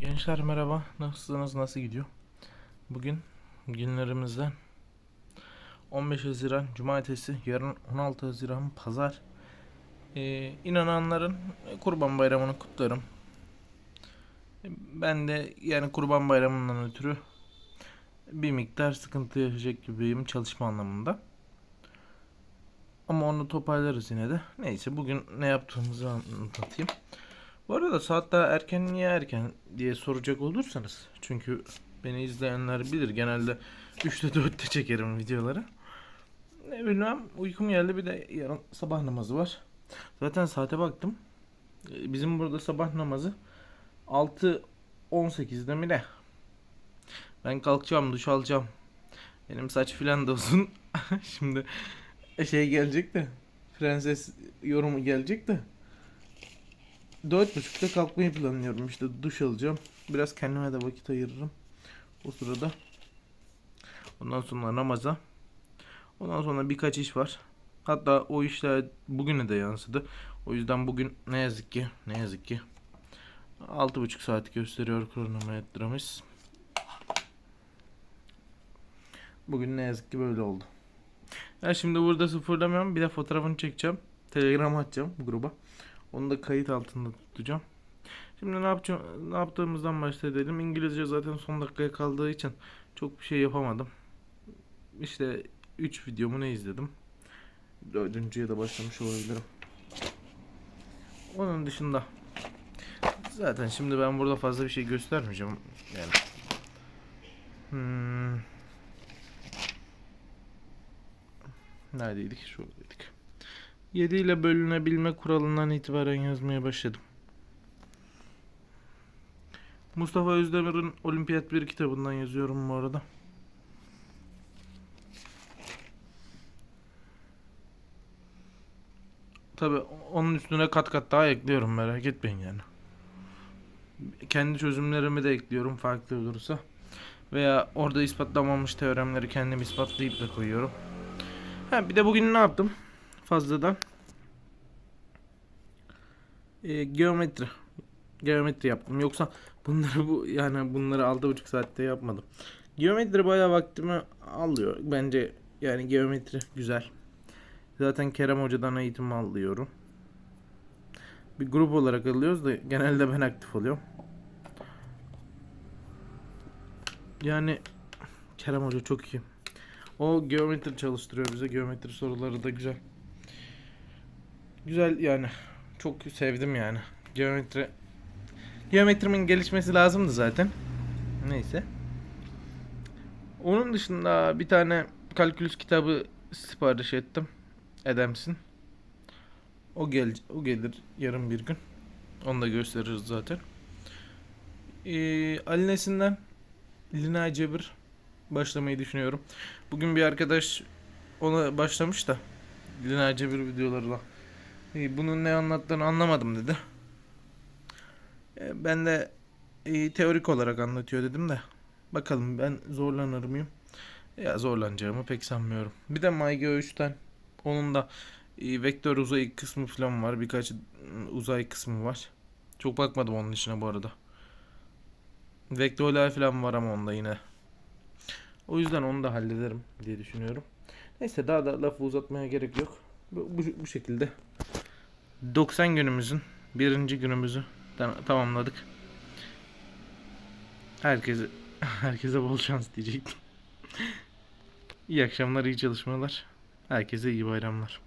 Gençler merhaba. Nasılsınız? Nasıl gidiyor? Bugün günlerimizden 15 Haziran Cumartesi, yarın 16 Haziran Pazar. Ee, inananların Kurban Bayramı'nı kutlarım. Ben de yani Kurban Bayramı'ndan ötürü bir miktar sıkıntı yaşayacak gibiyim çalışma anlamında. Ama onu toparlarız yine de. Neyse bugün ne yaptığımızı anlatayım. Bu arada saat daha erken niye erken diye soracak olursanız. Çünkü beni izleyenler bilir genelde 3'te 4'te çekerim videoları. Ne bilmem uykum geldi bir de yarın sabah namazı var. Zaten saate baktım. Ee, Bizim burada sabah namazı 6.18'de mi ne? Ben kalkacağım duş alacağım. Benim saç filan da uzun. Şimdi şey gelecek de prenses yorumu gelecek de Dört buçukta kalkmayı planlıyorum işte duş alacağım. Biraz kendime de vakit ayırırım. O sırada. Ondan sonra namaza. Ondan sonra birkaç iş var. Hatta o işler bugüne de yansıdı. O yüzden bugün ne yazık ki ne yazık ki altı buçuk saat gösteriyor kronometremiz. Bugün ne yazık ki böyle oldu. Ya şimdi burada sıfırlamıyorum. Bir de fotoğrafını çekeceğim. Telegram atacağım gruba. Onu da kayıt altında tutacağım. Şimdi ne yapacağım, ne yaptığımızdan başlayalım. İngilizce zaten son dakikaya kaldığı için çok bir şey yapamadım. İşte 3 videomu ne izledim. Dördüncüye de başlamış olabilirim. Onun dışında zaten şimdi ben burada fazla bir şey göstermeyeceğim. Yani hmm. Neredeydik? Şuradaydık. 7 ile bölünebilme kuralından itibaren yazmaya başladım. Mustafa Özdemir'in Olimpiyat 1 kitabından yazıyorum bu arada. Tabi onun üstüne kat kat daha ekliyorum merak etmeyin yani. Kendi çözümlerimi de ekliyorum farklı olursa. Veya orada ispatlamamış teoremleri kendim ispatlayıp da koyuyorum. Ha, bir de bugün ne yaptım? Fazladan. Ee, geometri. Geometri yaptım. Yoksa bunları bu yani bunları altı buçuk saatte yapmadım. Geometri bayağı vaktimi alıyor. Bence yani geometri güzel. Zaten Kerem Hoca'dan eğitim alıyorum. Bir grup olarak alıyoruz da genelde ben aktif oluyorum. Yani Kerem Hoca çok iyi. O geometri çalıştırıyor bize. Geometri soruları da güzel. Güzel yani. Çok sevdim yani. Geometri Geometrimin gelişmesi lazımdı zaten. Neyse. Onun dışında bir tane kalkülüs kitabı sipariş ettim. Edemsin. O gel o gelir yarın bir gün. Onu da gösteririz zaten. Ee, Ali Nesin'den Lina Cebir başlamayı düşünüyorum. Bugün bir arkadaş ona başlamış da Lina Cebir videolarına. Bunun ne anlattığını anlamadım dedi. Ee, ben de e, teorik olarak anlatıyor dedim de. Bakalım ben zorlanır mıyım? Ya zorlanacağımı pek sanmıyorum. Bir de MyGeo3'ten onun da e, vektör uzay kısmı falan var. Birkaç uzay kısmı var. Çok bakmadım onun içine bu arada. Vektörler falan var ama onda yine. O yüzden onu da hallederim diye düşünüyorum. Neyse daha da lafı uzatmaya gerek yok. Bu, bu, bu şekilde 90 günümüzün birinci günümüzü tam- tamamladık. Herkese herkese bol şans diyecektim. iyi akşamlar, iyi çalışmalar. Herkese iyi bayramlar.